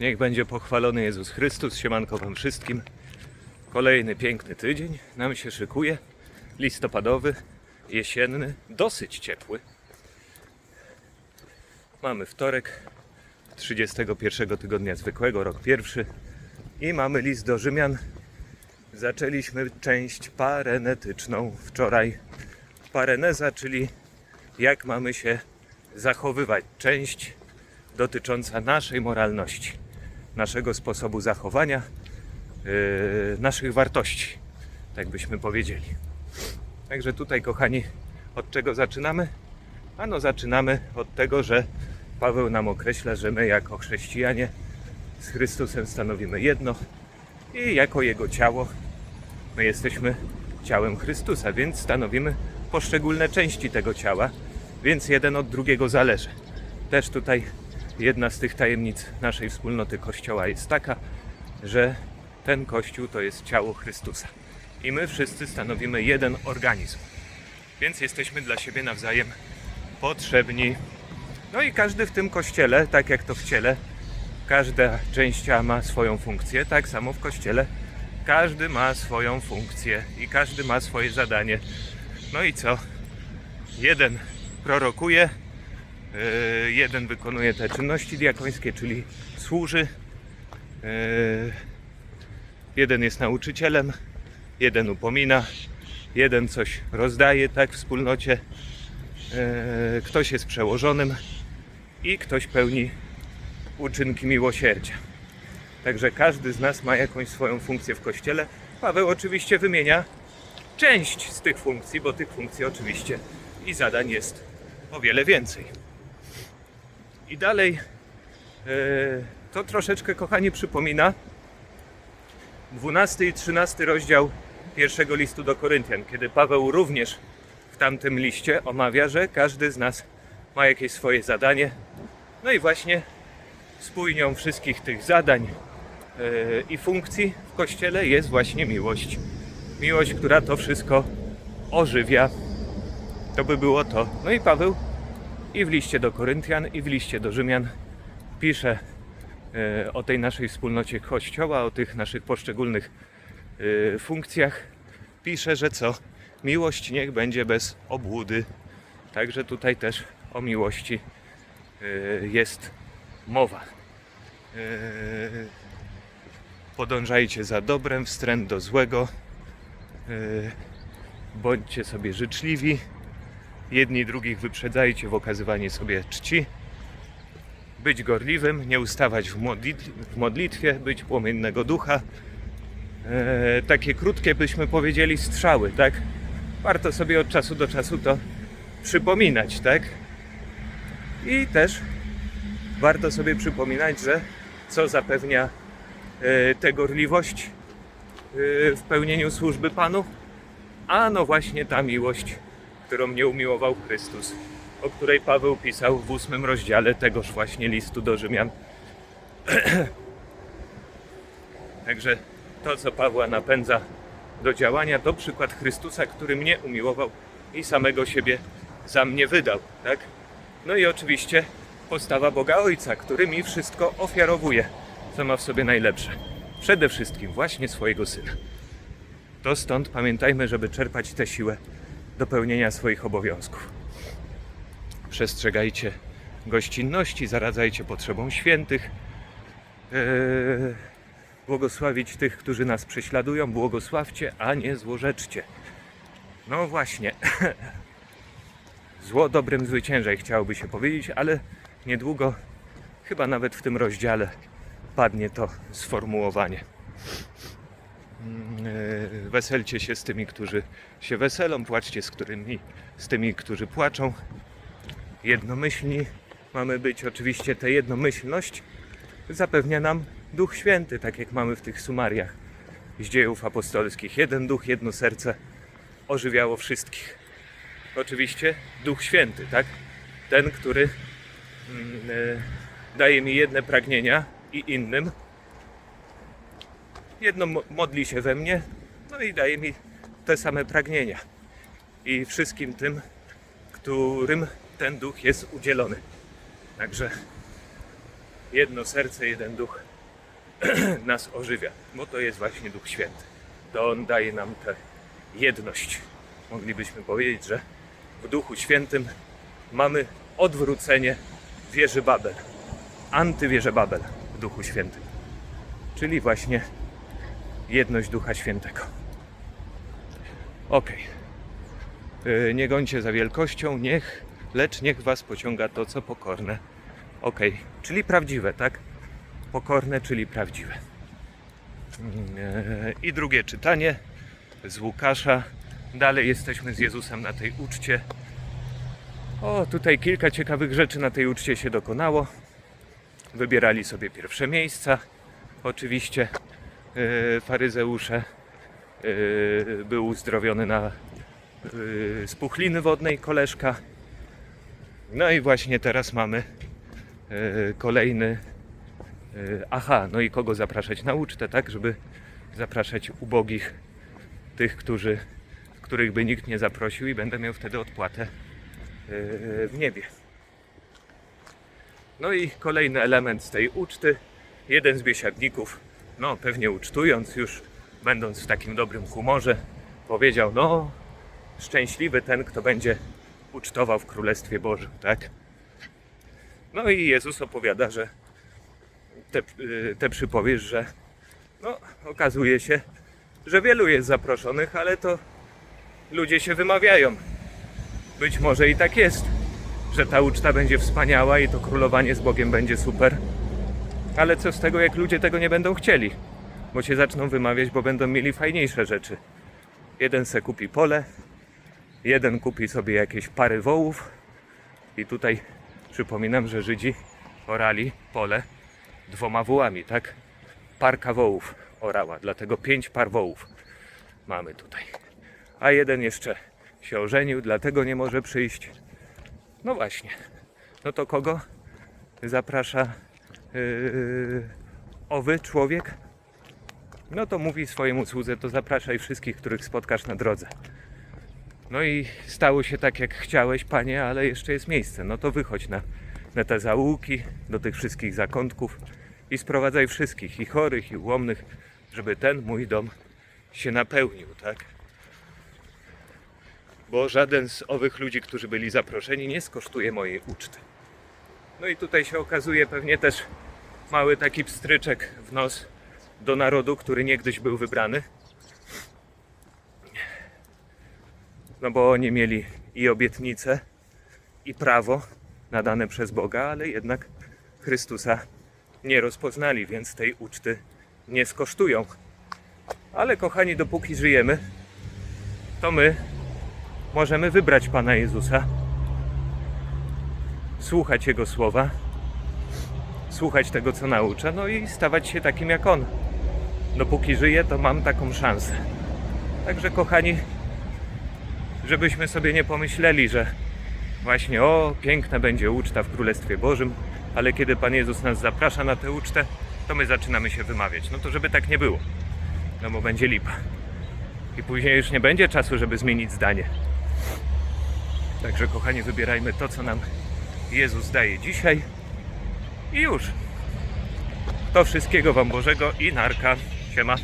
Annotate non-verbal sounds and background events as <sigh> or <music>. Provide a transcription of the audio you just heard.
Niech będzie pochwalony Jezus Chrystus, siemanko wam wszystkim. Kolejny piękny tydzień nam się szykuje. Listopadowy, jesienny, dosyć ciepły. Mamy wtorek 31 tygodnia zwykłego, rok pierwszy. I mamy list do Rzymian. Zaczęliśmy część parenetyczną wczoraj. Pareneza, czyli jak mamy się zachowywać. Część dotycząca naszej moralności, naszego sposobu zachowania, yy, naszych wartości, tak byśmy powiedzieli. Także tutaj, kochani, od czego zaczynamy? Ano, zaczynamy od tego, że Paweł nam określa, że my jako chrześcijanie z Chrystusem stanowimy jedno i jako Jego ciało my jesteśmy ciałem Chrystusa, więc stanowimy poszczególne części tego ciała, więc jeden od drugiego zależy. Też tutaj jedna z tych tajemnic naszej wspólnoty Kościoła jest taka, że ten Kościół to jest ciało Chrystusa. I my wszyscy stanowimy jeden organizm. Więc jesteśmy dla siebie nawzajem potrzebni. No i każdy w tym kościele, tak jak to w ciele, każda część ma swoją funkcję, tak samo w kościele każdy ma swoją funkcję i każdy ma swoje zadanie. No i co? Jeden prorokuje, jeden wykonuje te czynności diakońskie, czyli służy. Yy, jeden jest nauczycielem, jeden upomina, jeden coś rozdaje, tak, w wspólnocie. Yy, ktoś jest przełożonym i ktoś pełni uczynki miłosierdzia. Także każdy z nas ma jakąś swoją funkcję w kościele. Paweł oczywiście wymienia część z tych funkcji, bo tych funkcji oczywiście i zadań jest o wiele więcej. I dalej e, to troszeczkę, kochani, przypomina 12 i 13 rozdział pierwszego listu do Koryntian, kiedy Paweł również w tamtym liście omawia, że każdy z nas ma jakieś swoje zadanie. No i właśnie spójnią wszystkich tych zadań e, i funkcji w kościele jest właśnie miłość. Miłość, która to wszystko ożywia. To by było to. No i Paweł i w liście do Koryntian, i w liście do Rzymian pisze e, o tej naszej wspólnocie Kościoła, o tych naszych poszczególnych e, funkcjach. Pisze, że co? Miłość niech będzie bez obłudy. Także tutaj też o miłości e, jest mowa. Podążajcie za dobrem, wstręt do złego. Bądźcie sobie życzliwi. Jedni drugich wyprzedzajcie w okazywaniu sobie czci. Być gorliwym, nie ustawać w w modlitwie, być płomiennego ducha. E, takie krótkie, byśmy powiedzieli, strzały, tak? Warto sobie od czasu do czasu to przypominać, tak? I też warto sobie przypominać, że co zapewnia e, tę gorliwość e, w pełnieniu służby Panu? A no właśnie ta miłość, którą mnie umiłował Chrystus, o której Paweł pisał w ósmym rozdziale tegoż właśnie listu do Rzymian. <clears throat> Także to, co Pawła napędza do działania, to przykład Chrystusa, który mnie umiłował i samego siebie za mnie wydał, tak? No i oczywiście postawa Boga Ojca, który mi wszystko ofiarowuje, co ma w sobie najlepsze. Przede wszystkim właśnie swojego Syna. To stąd pamiętajmy, żeby czerpać tę siłę do pełnienia swoich obowiązków. Przestrzegajcie gościnności, zaradzajcie potrzebom świętych. Eee, błogosławić tych, którzy nas prześladują, błogosławcie, a nie złorzeczcie. No właśnie. <laughs> Zło dobrem zwyciężaj, chciałoby się powiedzieć, ale niedługo, chyba nawet w tym rozdziale, padnie to sformułowanie. Mm, e, Weselcie się z tymi, którzy się weselą, płaczcie z którymi, z tymi, którzy płaczą. Jednomyślni mamy być. Oczywiście tę jednomyślność zapewnia nam Duch Święty, tak jak mamy w tych sumariach z dziejów apostolskich. Jeden duch, jedno serce ożywiało wszystkich. Oczywiście Duch Święty, tak? Ten, który mm, e, daje mi jedne pragnienia i innym. Jedno mo- modli się we mnie, no i daje mi te same pragnienia. I wszystkim tym, którym ten duch jest udzielony. Także jedno serce, jeden duch <clears throat> nas ożywia, bo to jest właśnie Duch Święty. To On daje nam tę jedność. Moglibyśmy powiedzieć, że w Duchu Świętym mamy odwrócenie wieży Babel, antywieżę Babel w Duchu Świętym, czyli właśnie jedność Ducha Świętego. Okej. Yy, Nie gońcie za wielkością, niech, lecz niech was pociąga to, co pokorne. Okej, czyli prawdziwe, tak? Pokorne, czyli prawdziwe. Yy, I drugie czytanie z Łukasza. Dalej jesteśmy z Jezusem na tej uczcie. O, tutaj kilka ciekawych rzeczy na tej uczcie się dokonało. Wybierali sobie pierwsze miejsca. Oczywiście faryzeusze yy, był uzdrowiony na spuchliny wodnej koleżka. No i właśnie teraz mamy kolejny. Aha, no i kogo zapraszać na ucztę, tak? Żeby zapraszać ubogich, tych, którzy, których by nikt nie zaprosił i będę miał wtedy odpłatę w niebie. No i kolejny element z tej uczty. Jeden z biesiadników, no pewnie ucztując już, będąc w takim dobrym humorze, powiedział: No, szczęśliwy ten, kto będzie ucztował w Królestwie Bożym, tak? No i Jezus opowiada, że te, y, te przypowieść, że no, okazuje się, że wielu jest zaproszonych, ale to ludzie się wymawiają. Być może i tak jest, że ta uczta będzie wspaniała i to królowanie z Bogiem będzie super. Ale co z tego, jak ludzie tego nie będą chcieli? Bo się zaczną wymawiać, bo będą mieli fajniejsze rzeczy. Jeden se kupi pole, jeden kupi sobie jakieś pary wołów. I tutaj przypominam, że Żydzi orali pole dwoma wołami, tak? Parka wołów orała, dlatego pięć par wołów mamy tutaj. A jeden jeszcze się ożenił, dlatego nie może przyjść. No właśnie. No to kogo zaprasza yy, owy człowiek? No to mówi swojemu słudze, to zapraszaj wszystkich, których spotkasz na drodze. No i stało się tak, jak chciałeś, panie, ale jeszcze jest miejsce. No to wychodź na, na te zaułki, do tych wszystkich zakątków i sprowadzaj wszystkich, i chorych, i ułomnych, żeby ten mój dom się napełnił, tak? Bo żaden z owych ludzi, którzy byli zaproszeni, nie skosztuje mojej uczty. No i tutaj się okazuje pewnie też mały taki pstryczek w nos do narodu, który niegdyś był wybrany. No bo oni mieli i obietnice, i prawo nadane przez Boga, ale jednak Chrystusa nie rozpoznali, więc tej uczty nie skosztują. Ale kochani, dopóki żyjemy, to my możemy wybrać Pana Jezusa, słuchać Jego słowa, słuchać tego, co naucza, no i stawać się takim jak On. Dopóki żyję, to mam taką szansę. Także, kochani, żebyśmy sobie nie pomyśleli, że właśnie o, piękna będzie uczta w Królestwie Bożym, ale kiedy Pan Jezus nas zaprasza na tę ucztę, to my zaczynamy się wymawiać. No to żeby tak nie było, no bo będzie lipa. I później już nie będzie czasu, żeby zmienić zdanie. Także kochani, wybierajmy to, co nam Jezus daje dzisiaj i już. To wszystkiego Wam Bożego i narka. Siema.